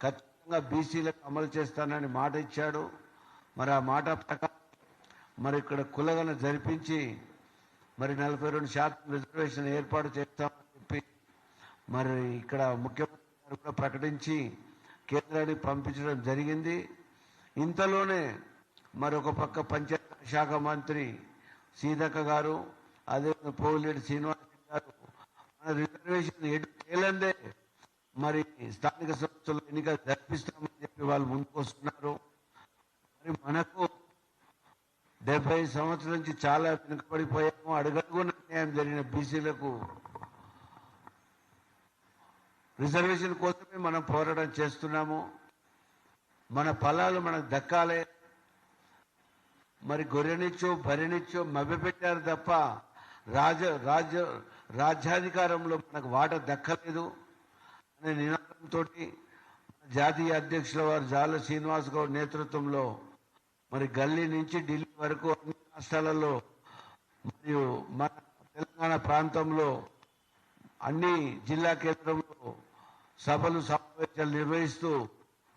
ప్రకారంగా బీసీలకు అమలు చేస్తానని మాట ఇచ్చాడు. మరి ఆ మాట ప్రకారం మరి ఇక్కడ కులగన జరిపించి మరి నలభై రెండు శాతం రిజర్వేషన్ ఏర్పాటు చేస్తామని చెప్పి మరి ఇక్కడ ముఖ్యమంత్రి గారు కూడా ప్రకటించి కేంద్రానికి పంపించడం జరిగింది. ఇంతలోనే మరొక పక్క పంచాయతీ శాఖ మంత్రి సీతక్క గారు అదే పోలిరెడ్డి శ్రీనివాస్ గారు మన రిజర్వేషన్ ఎటు తేలందే మరి స్థానిక సంస్థలు ఎన్నికలు జరిపిస్తామని చెప్పి వాళ్ళు ముందుకొస్తున్నారు మరి మనకు డెబ్బై సంవత్సరాల నుంచి చాలా వెనుకబడిపోయాము. అడుగడుగున అన్యాయం జరిగిన బీసీలకు రిజర్వేషన్ కోసమే మనం పోరాటం చేస్తున్నాము. మన ఫలాలు మనకు దక్కాలి. మరి గొర్రెనిచ్చో భరినిచ్చో మభ్యపెట్టారు తప్ప రాజ రాజ్య రాజ్యాధికారంలో మనకు వాట దక్కలేదు. అనే నినాదంతో జాతీయ అధ్యక్షుల వారు జాల శ్రీనివాస్ గౌడ్ నేతృత్వంలో మరి గల్లీ నుంచి ఢిల్లీ వరకు అన్ని రాష్ట్రాలలో మరియు మన తెలంగాణ ప్రాంతంలో అన్ని జిల్లా కేంద్రంలో సభలు సమావేశాలు నిర్వహిస్తూ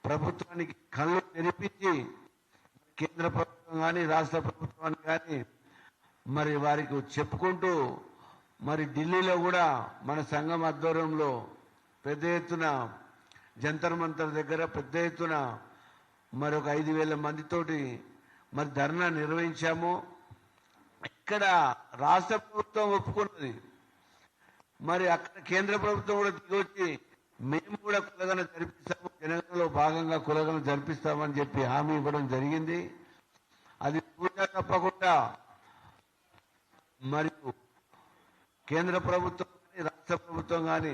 ప్రభుత్వానికి కళ్ళు తెరిపించి కేంద్ర ప్రభుత్వం కానీ రాష్ట్ర ప్రభుత్వాన్ని కానీ మరి వారికి చెప్పుకుంటూ మరి ఢిల్లీలో కూడా మన సంఘం ఆధ్వర్యంలో పెద్ద ఎత్తున జంతర్ మంతర్ దగ్గర పెద్ద ఎత్తున మరొక ఐదు వేల మందితోటి మరి ధర్నా నిర్వహించాము. ఇక్కడ రాష్ట్ర ప్రభుత్వం ఒప్పుకున్నది. మరి అక్కడ కేంద్ర ప్రభుత్వం కూడా దిగొచ్చి మేము కూడా కులగన జరిపిస్తాము జనగణలో భాగంగా కులగన జరిపిస్తామని చెప్పి హామీ ఇవ్వడం జరిగింది. అది పూజ తప్పకుండా మరియు కేంద్ర ప్రభుత్వం కానీ రాష్ట్ర ప్రభుత్వం కానీ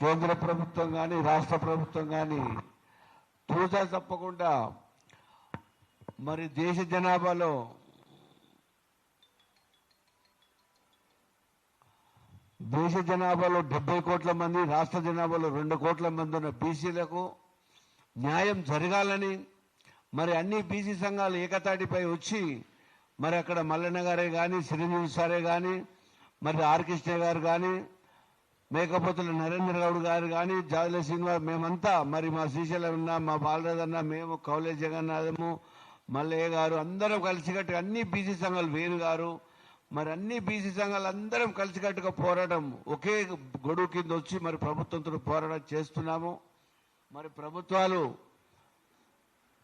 కేంద్ర ప్రభుత్వం కానీ రాష్ట్ర ప్రభుత్వం కానీ తూచా తప్పకుండా మరి దేశ జనాభాలో దేశ జనాభాలో డెబ్బై కోట్ల మంది రాష్ట్ర జనాభాలో రెండు కోట్ల మంది ఉన్న బీసీలకు న్యాయం జరగాలని మరి అన్ని బీసీ సంఘాలు ఏకతాటిపై వచ్చి మరి అక్కడ మల్లన్న గారే కానీ చిరంజీవి సారే కానీ మరి ఆర్కృష్ణ గారు కానీ మేకపోతుల నరేంద్ర గౌడ్ గారు కానీ జాదుల శ్రీనివాస్ మేమంతా మరి మా శ్రీశైలం ఉన్న మా బాలరాజ్ అన్న మేము కౌలే జగన్నాథము మల్లయ్య గారు అందరం కలిసికట్టుగా అన్ని బీసీ సంఘాలు వేరు గారు మరి అన్ని బీసీ సంఘాలు అందరం కలిసికట్టుగా పోరాటం ఒకే గొడుగు కింద వచ్చి మరి ప్రభుత్వంతో పోరాటం చేస్తున్నాము. మరి ప్రభుత్వాలు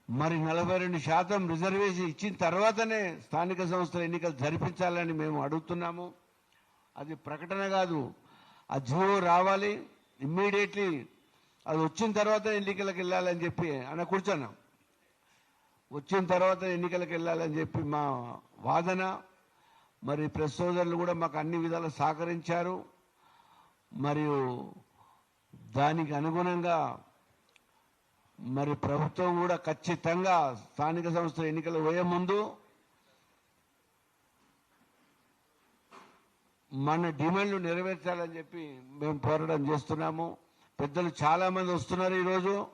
మరి నలభై రెండు శాతం రిజర్వేషన్ ఇచ్చిన తర్వాతనే స్థానిక సంస్థల ఎన్నికలు జరిపించాలని మేము అడుగుతున్నాము. అది ప్రకటన కాదు. ఆ జీవో రావాలి ఇమ్మీడియట్లీ అది వచ్చిన తర్వాత ఎన్నికలకు వెళ్ళాలని చెప్పి అన్న కూర్చున్నాం. వచ్చిన తర్వాత ఎన్నికలకు వెళ్ళాలని చెప్పి మా వాదన మరి ప్రెస్ సోదరులు కూడా మాకు అన్ని విధాలు సహకరించారు. మరియు దానికి అనుగుణంగా మరి ప్రభుత్వం కూడా ఖచ్చితంగా స్థానిక సంస్థల ఎన్నికలు పోయే ముందు మన డిమాండ్లు నెరవేర్చాలని చెప్పి మేము పోరాటం చేస్తున్నాము. పెద్దలు చాలామంది వస్తున్నారు ఈరోజు.